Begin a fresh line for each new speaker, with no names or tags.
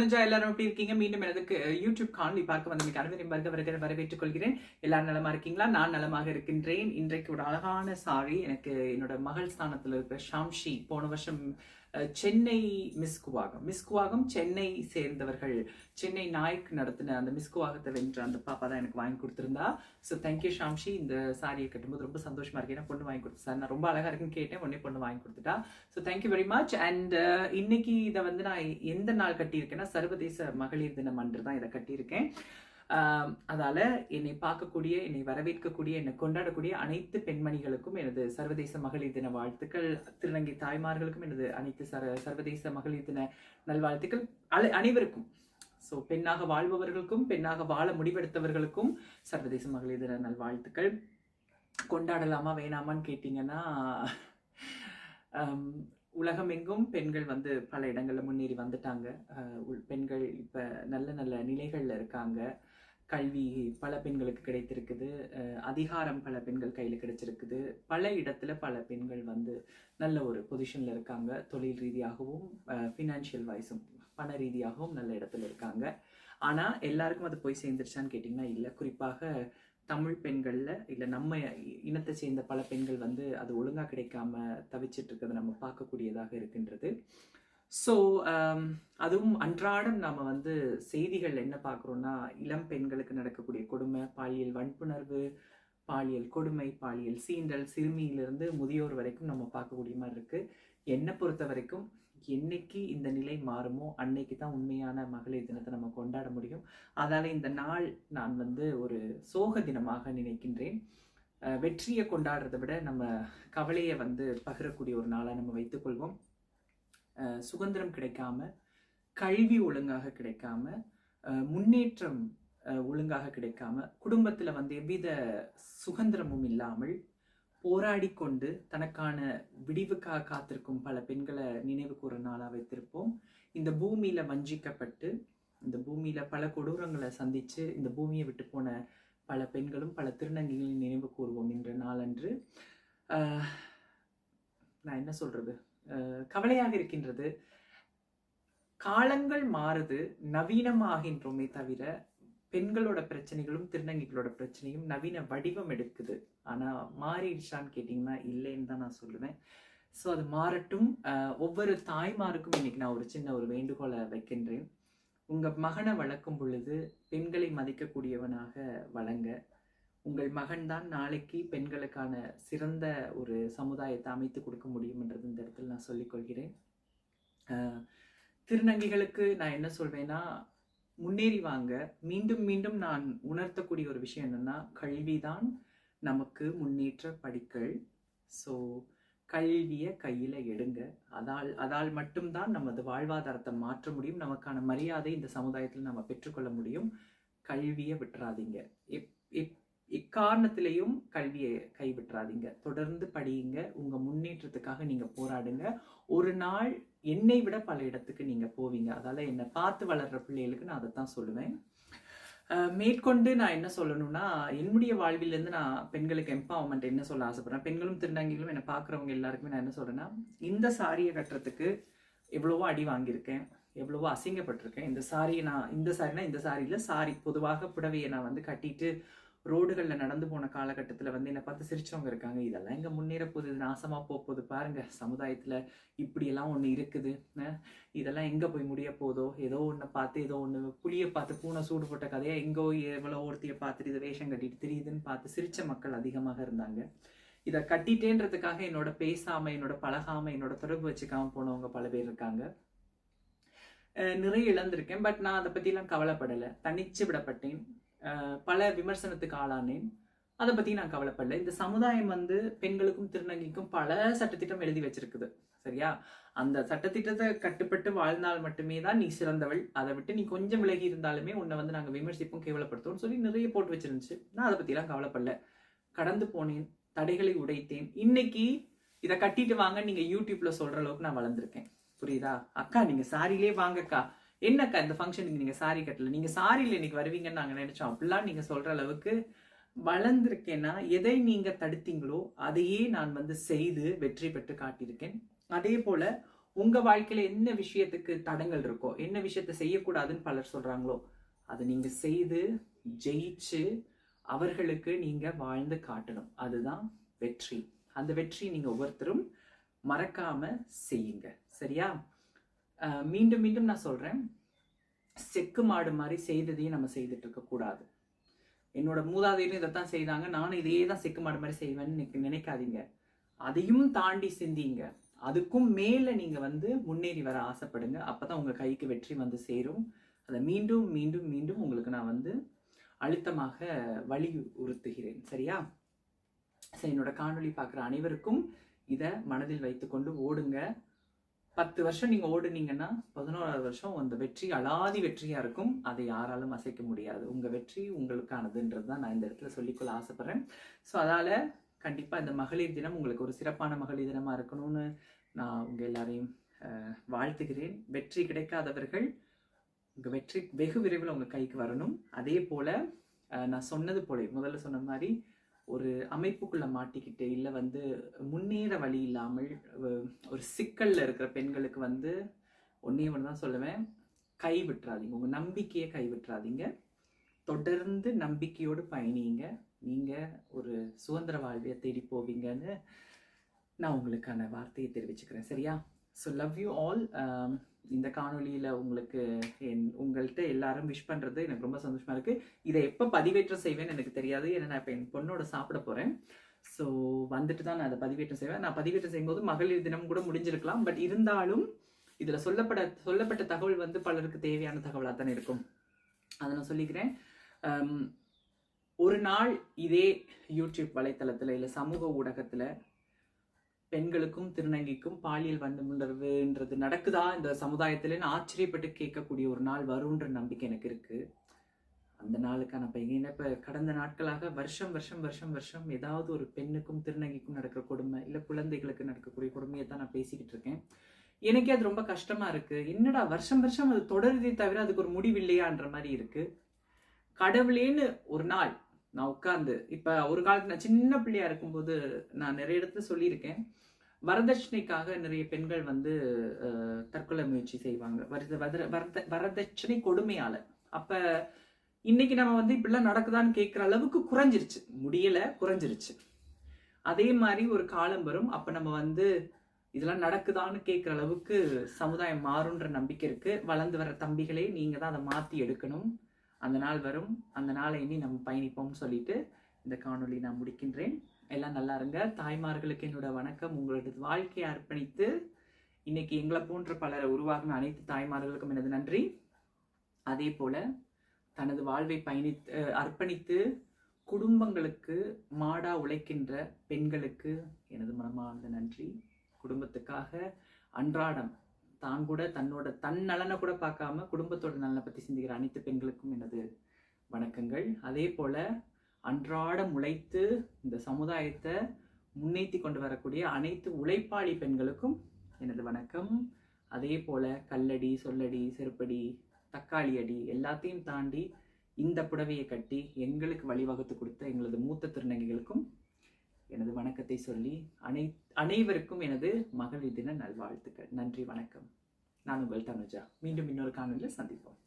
அனுஜா எல்லாரும் எப்படி இருக்கீங்க? மீண்டும் எனது யூடியூப் காணொலி பார்க்க வந்து அனைவரும் வருக வருகிற வரவேற்றுக் கொள்கிறேன். எல்லாரும் நலமா இருக்கீங்களா? நான் நலமாக இருக்கின்றேன். இன்றைக்கு ஒரு அழகான சாரி எனக்கு என்னோட மகள் ஸ்தானத்தில் இருக்கிற ஷாம்ஷி போன வருஷம் சென்னை மிஸ்குவாகம் மிஸ்குவாகம் சென்னை சேர்ந்தவர்கள். சென்னை நாய்க்கு நடத்தின அந்த மிஸ்குவாகத்தை வென்ற அந்த பாப்பா தான் எனக்கு வாங்கி கொடுத்துருந்தா. ஸோ தேங்க்யூ ஷாம்ஷி இந்த சாரியை கட்டும்போது ரொம்ப சந்தோஷமா இருக்கு. ஏன்னா பொண்ணு வாங்கி கொடுத்து சார் நான் ரொம்ப அழகா இருக்குன்னு கேட்டேன். உடனே பொண்ணு வாங்கி கொடுத்துட்டா. So thank you very much and இன்னைக்கு இதை வந்து நான் எந்த நாள் கட்டியிருக்கேன்னா சர்வதேச மகளிர் தினம் அன்று தான் இதை கட்டியிருக்கேன். அதால என்னை பார்க்கக்கூடிய என்னை வரவேற்கக்கூடிய என்னை கொண்டாடக்கூடிய அனைத்து பெண்மணிகளுக்கும் எனது சர்வதேச மகளிர் தின வாழ்த்துக்கள். திருநங்கை தாய்மார்களுக்கும் எனது அனைத்து சர சர்வதேச மகளிர் தின நல்வாழ்த்துக்கள். அல- அனைவருக்கும். ஸோ பெண்ணாக வாழ்பவர்களுக்கும் பெண்ணாக வாழ முடிவெடுத்தவர்களுக்கும் சர்வதேச மகளிர் தின நல்வாழ்த்துக்கள். கொண்டாடலாமா வேணாமான்னு கேட்டிங்கன்னா உலகமெங்கும் பெண்கள் வந்து பல இடங்களில் முன்னேறி வந்துட்டாங்க. உள்- பெண்கள் இப்போ நல்ல நல்ல நிலைகளில் இருக்காங்க. கல்வி பல பெண்களுக்கு கிடைத்திருக்குது. அதிகாரம் பல பெண்கள் கையில் கிடைச்சிருக்குது. பல இடத்துல பல பெண்கள் வந்து நல்ல ஒரு பொசிஷனில் இருக்காங்க. தொழில் ரீதியாகவும் ஃபினான்ஷியல் வைஸும் பண ரீதியாகவும் நல்ல இடத்துல இருக்காங்க. ஆனால் எல்லாருக்கும் அது போய் சேர்ந்துருச்சான்னு கேட்டிங்கன்னா இல்லை. குறிப்பாக தமிழ் பெண்களில் இல்லை நம்ம இனத்தை சேர்ந்த பல பெண்கள் வந்து அது ஒழுங்காக கிடைக்காம தவிச்சிட்டு இருக்கிறத நம்ம பார்க்கக்கூடியதாக இருக்கின்றது. ஸோ um, அதுவும் அன்றாடம் நாம் வந்து செய்திகள் என்ன பார்க்குறோம்னா இளம் பெண்களுக்கு நடக்கக்கூடிய கொடுமை பாலியல் வன்புணர்வு பாலியல் கொடுமை பாலியல் சீண்டல் சிறுமியிலிருந்து முதியோர் வரைக்கும் நம்ம பார்க்கக்கூடிய மாதிரி இருக்குது என்னை பொறுத்த வரைக்கும் என்னைக்கு இந்த நிலை மாறுமோ அன்னைக்கு தான் உண்மையான மகளிர் தினத்தை நம்ம கொண்டாட முடியும். அதால இந்த நாள் நான் வந்து ஒரு சோக தினமாக நினைக்கின்றேன். வெற்றியை கொண்டாடுறதை விட நம்ம கவலையை வந்து பகிரக்கூடிய ஒரு நாளாக நம்ம வைத்துக்கொள்வோம். சுதந்திரம் கிடைக்காம கல்வி ஒழுங்காக கிடைக்காம முன்னேற்றம் ஒழுங்காக கிடைக்காம குடும்பத்தில் வந்து எவ்வித சுதந்திரமும் இல்லாமல் போராடி கொண்டு தனக்கான விடிவுக்காக காத்திருக்கும் பல பெண்களை நினைவு கூற நாளாக வைத்திருப்போம். இந்த பூமியில் வஞ்சிக்கப்பட்டு இந்த பூமியில் பல கொடூரங்களை சந்தித்து இந்த பூமியை விட்டு போன பல பெண்களும் பல திருநங்கைகளையும் நினைவு கூறுவோம் என்ற நாளன்று. நான் என்ன சொல்கிறது கவலையாக இருக்கின்றது. காலங்கள் மாறுது நவீனமாகின்றோமே தவிர பெண்களோட பிரச்சனைகளும் திருநங்கைகளோட பிரச்சனையும் நவீன வடிவம் எடுக்குது. ஆனால் மாறிடுச்சான்னு கேட்டிங்கன்னா இல்லைன்னு தான் நான் சொல்லுவேன். ஸோ அது மாறட்டும். ஒவ்வொரு தாய்மாருக்கும் இன்னைக்கு நான் ஒரு சின்ன ஒரு வேண்டுகோளை வைக்கின்றேன். உங்கள் மகனை வளர்க்கும் பொழுது பெண்களை மதிக்கக்கூடியவனாக வளங்க. உங்கள் மகன்தான் நாளைக்கு பெண்களுக்கான சிறந்த ஒரு சமுதாயத்தை அமைத்து கொடுக்க முடியும்ன்றது இந்த இடத்துல நான் சொல்லிக்கொள்கிறேன் திருநங்கைகளுக்கு நான் என்ன சொல்வேன்னா முன்னேறி வாங்க. மீண்டும் மீண்டும் நான் உணர்த்தக்கூடிய ஒரு விஷயம் என்னன்னா கல்விதான் நமக்கு முன்னேற்ற படிக்கல். ஸோ கல்வியை கையில் எடுங்க. அதால் அதால் மட்டும்தான் நமது வாழ்வாதாரத்தை மாற்ற முடியும். நமக்கான மரியாதை இந்த சமுதாயத்தில் நம்ம பெற்றுக்கொள்ள முடியும். கல்வியை விட்டுறாதீங்க. எப் எப் எக்காரணத்திலையும் கல்வியை கைவிட்டுறாதீங்க. தொடர்ந்து படியுங்க. உங்க முன்னேற்றத்துக்காக நீங்க போராடுங்க. ஒரு நாள் என்னை விட பல இடத்துக்கு நீங்க போவீங்க. அதால என்னை பார்த்து வளர்ற பிள்ளைகளுக்கு நான் அதை தான் சொல்லுவேன் மேற்கொண்டு நான் என்ன சொல்லணும்னா என்னுடைய வாழ்விலேருந்து நான் பெண்களுக்கு எம்பவர்மெண்ட் என்ன சொல்ல ஆசைப்படுறேன்? பெண்களும் திருநங்கைகளும் என்னை பார்க்குறவங்க எல்லாருக்குமே நான் என்ன சொல்றேன்னா இந்த சாரியை கட்டுறதுக்கு எவ்வளவோ அடி வாங்கியிருக்கேன். எவ்வளவோ அசிங்கப்பட்டிருக்கேன். இந்த சாரியை நான் இந்த சாரினா இந்த சாரியில் சாரி. பொதுவாக புடவையை நான் வந்து கட்டிட்டு ரோடுகளில் நடந்து போன காலகட்டத்தில் வந்து என்னை பார்த்து சிரிச்சவங்க இருக்காங்க. இதெல்லாம் எங்கே முன்னேற போகுது நாசமாக போக போகுது பாருங்க. சமுதாயத்தில் இப்படியெல்லாம் ஒன்று இருக்குது. இதெல்லாம் எங்கே போய் முடிய போதோ ஏதோ ஒன்றை பார்த்து ஏதோ ஒன்று புளியை பார்த்து பூனை சூடு போட்ட கதையாக எங்கோ எவ்வளோ ஒருத்தியை பார்த்துட்டு இதை வேஷம் கட்டிட்டு தெரியுதுன்னு பார்த்து சிரித்த மக்கள் அதிகமாக இருந்தாங்க. இதை கட்டிட்டேன்றதுக்காக என்னோட பேசாமல் என்னோட பழகாமல் என்னோட தொடர்பு வச்சுக்காமல் போனவங்க பல பேர் இருக்காங்க. நிறைய இழந்திருக்கேன். பட் நான் அதை பற்றிலாம் கவலைப்படலை. தனிச்சு விடப்பட்டேன். பல விமர்சனத்துக்கு ஆளானேன். அதை பற்றி நான் கவலைப்படல. இந்த சமுதாயம் வந்து பெண்களுக்கும் திருநங்கைக்கும் பல சட்டத்திட்டம் எழுதி வச்சிருக்குது. சரியா? அந்த சட்டத்திட்டத்தை கட்டுப்பட்டு வாழ்ந்தால் மட்டுமே தான் நீ சிறந்தவள். அதை விட்டு நீ கொஞ்சம் விலகி இருந்தாலுமே உன்னை வந்து நாங்கள் விமர்சிப்போம் கேவலப்படுத்துவோம்னு சொல்லி நிறைய போட்டு வச்சிருந்துச்சு. நான் அதை பற்றிலாம் கவலைப்படல. கடந்து போனேன் தடைகளை உடைத்தேன். இன்னைக்கு இதை கட்டிட்டு வாங்க நீங்க யூடியூப்ல சொல்ற அளவுக்கு நான் வளர்ந்துருக்கேன். புரியுதா? அக்கா நீங்க சாரிலே வாங்கக்கா. என்னக்கா இந்த ஃபங்க்ஷனுக்கு நீங்கள் சாரி கட்டல? நீங்கள் சாரியில் இன்னைக்கு வருவீங்கன்னு நாங்கள் நினச்சோம். அப்படிலாம் நீங்கள் சொல்கிற அளவுக்கு வளர்ந்துருக்கேன்னா எதை நீங்கள் தடுத்தீங்களோ அதையே நான் வந்து செய்து வெற்றி பெற்று காட்டியிருக்கேன். அதே போல் உங்கள் வாழ்க்கையில் என்ன விஷயத்துக்கு தடங்கள் இருக்கோ என்ன விஷயத்த செய்யக்கூடாதுன்னு பலர் சொல்கிறாங்களோ அதை நீங்கள் செய்து ஜெயிச்சு அவர்களுக்கு நீங்கள் வாழ்ந்து காட்டணும். அதுதான் வெற்றி. அந்த வெற்றி நீங்கள் ஒவ்வொருத்தரும் மறக்காமல் செய்யுங்க. சரியா? மீண்டும் மீண்டும் நான் சொல்கிறேன் செக்கு மாடு மாதிரி செய்ததையும் நம்ம செய்துட்டு இருக்கக்கூடாது என்னோட மூதாதையரும் இதைத்தான் செய்தாங்க. நானும் இதையே தான் செக்கு மாடு மாதிரி செய்வேன்னு நினைக்காதீங்க. அதையும் தாண்டி சிந்திங்க. அதுக்கும் மேலே நீங்கள் வந்து முன்னேறி வர ஆசைப்படுங்க. அப்போ தான் உங்கள் கைக்கு வெற்றி வந்து சேரும். அதை மீண்டும் மீண்டும் மீண்டும் உங்களுக்கு நான் வந்து அழுத்தமாக வலியுறுத்துகிறேன். சரியா? சரி என்னோட காணொளி பார்க்குற அனைவருக்கும் இதை மனதில் வைத்துக்கொண்டு ஓடுங்க. பத்து வருஷம் நீங்க ஓடுனீங்கன்னா பதினோராவது வருஷம் அந்த வெற்றி அலாதி வெற்றியா இருக்கும். அதை யாராலும் அசைக்க முடியாது. உங்க வெற்றி உங்களுக்கானதுன்றது தான் நான் இந்த இடத்துல சொல்லிக்கொள்ள ஆசைப்படுறேன். ஸோ அதால கண்டிப்பா இந்த மகளிர் தினம் உங்களுக்கு ஒரு சிறப்பான மகளிர் தினமா இருக்கணும்னு நான் உங்க எல்லாரையும் வாழ்த்துகிறேன். வெற்றி கிடைக்காதவர்கள் உங்க வெற்றி வெகு விரைவில் உங்க கைக்கு வரணும். அதே போல நான் சொன்னது போல முதல்ல சொன்ன மாதிரி ஒரு அமைப்புக்குள்ளே மாட்டிக்கிட்டு இல்லை வந்து முன்னேற வழி இல்லாமல் ஒரு சிக்கலில் இருக்கிற பெண்களுக்கு வந்து ஒன்றே ஒன்று தான் சொல்லுவேன். கை விட்டுறாதீங்க உங்கள் நம்பிக்கையை கை விட்டுறாதீங்க தொடர்ந்து நம்பிக்கையோடு பயணிங்க. நீங்கள் ஒரு சுதந்திர வாழ்வியை தேடி போவீங்கன்னு நான் உங்களுக்கான வார்த்தையை தெரிவிச்சுக்கிறேன். சரியா? ஸோ லவ் யூ ஆல் இந்த காணொளியில் உங்களுக்கு என் உங்கள்கிட்ட எல்லாரும் விஷ் பண்ணுறது எனக்கு ரொம்ப சந்தோஷமாக இருக்குது இதை எப்போ பதிவேற்றம் செய்வேன்னு எனக்கு தெரியாது. ஏன்னா நான் இப்போ என் பொண்ணோட சாப்பிட போகிறேன் ஸோ வந்துட்டு தான் நான் அதை பதிவேற்றம் செய்வேன். நான் பதிவேற்றம் செய்யும்போது மகளிர் தினம் கூட முடிஞ்சிருக்கலாம். பட் இருந்தாலும் இதில் சொல்லப்பட சொல்லப்பட்ட தகவல் வந்து பலருக்கு தேவையான தகவலாக தானே இருக்கும். அதை நான் சொல்லிக்கிறேன். Um, ஒரு நாள் இதே யூடியூப் வலைத்தளத்தில் இல்லை சமூக ஊடகத்தில் பெண்களுக்கும் திருநங்கைக்கும் பாலியல் வன்முணர்வுன்றது நடக்குதா? இந்த சமுதாயத்திலன்னு ஆச்சரியப்பட்டு கேட்கக்கூடிய ஒரு நாள் வரும்ன்ற நம்பிக்கை எனக்கு இருக்குது அந்த நாளுக்கான பையன் இப்போ கடந்த நாட்களாக வருஷம் வருஷம் வருஷம் வருஷம் ஏதாவது ஒரு பெண்ணுக்கும் திருநங்கைக்கும் நடக்கிற கொடுமை இல்லை குழந்தைகளுக்கு நடக்கக்கூடிய கொடுமையை தான் நான் பேசிக்கிட்டு இருக்கேன். எனக்கே அது ரொம்ப கஷ்டமாக இருக்குது என்னடா வருஷம் வருஷம் அது தொடருதே தவிர அதுக்கு ஒரு முடிவு இல்லையான்ற மாதிரி இருக்குது கடவுளேன்னு ஒரு நாள் நான் உட்காந்து இப்போ ஒரு காலத்து நான் சின்ன பிள்ளையா இருக்கும்போது நான் நிறைய இடத்துல சொல்லியிருக்கேன். வரதட்சணைக்காக நிறைய பெண்கள் வந்து தற்கொலை முயற்சி செய்வாங்க. வரத வரத- வரதட்சணை கொடுமையால. அப்ப இன்னைக்கு நம்ம வந்து இப்படிலாம் நடக்குதான்னு கேட்குற அளவுக்கு குறைஞ்சிருச்சு. முடியல குறைஞ்சிருச்சு. அதே மாதிரி ஒரு காலம் வரும். அப்ப நம்ம வந்து இதெல்லாம் நடக்குதான்னு கேட்குற அளவுக்கு சமுதாயம் மாறுன்ற நம்பிக்கை இருக்கு. வளர்ந்து வர தம்பிகளே நீங்க தான் அதை மாத்தி எடுக்கணும். அந்த நாள் வரும். அந்த நாளை இனி நம்ம பயணிப்போம்னு சொல்லிட்டு இந்த காணொலி நான் முடிக்கின்றேன். எல்லாம் நல்லா இருங்க. தாய்மார்களுக்கு என்னோட வணக்கம். உங்களோட வாழ்க்கையை அர்ப்பணித்து இன்னைக்கு எங்களை போன்ற பலரை உருவாகின அனைத்து தாய்மார்களுக்கும் எனது நன்றி. அதே போல தனது வாழ்வை பயணித்து அர்ப்பணித்து குடும்பங்களுக்கு மாடா உழைக்கின்ற பெண்களுக்கு எனது மனமார்ந்த நன்றி. குடும்பத்துக்காக அன்றாடம் தான் கூட தன்னோட தன் நலனை கூட பார்க்காம குடும்பத்தோட நலனை பற்றி சிந்திக்கிற அனைத்து பெண்களுக்கும் எனது வணக்கங்கள். அதே போல அன்றாடம் உழைத்து இந்த சமுதாயத்தை முன்னேற்றி கொண்டு வரக்கூடிய அனைத்து உழைப்பாளி பெண்களுக்கும் எனது வணக்கம். அதே போல கல்லடி சொல்லடி செருப்படி தக்காளி அடி எல்லாத்தையும் தாண்டி இந்த புடவையை கட்டி எங்களுக்கு வழிவகுத்து கொடுத்த எங்களது மூத்த திருநங்கைகளுக்கும் எனது வணக்கத்தை சொல்லி அனை அனைவருக்கும் எனது மகளிர் தின நல்வாழ்த்துக்கள். நன்றி வணக்கம். நான் உங்கள் தனுஜா. மீண்டும் இன்னொரு காணொலியில் சந்திப்போம்.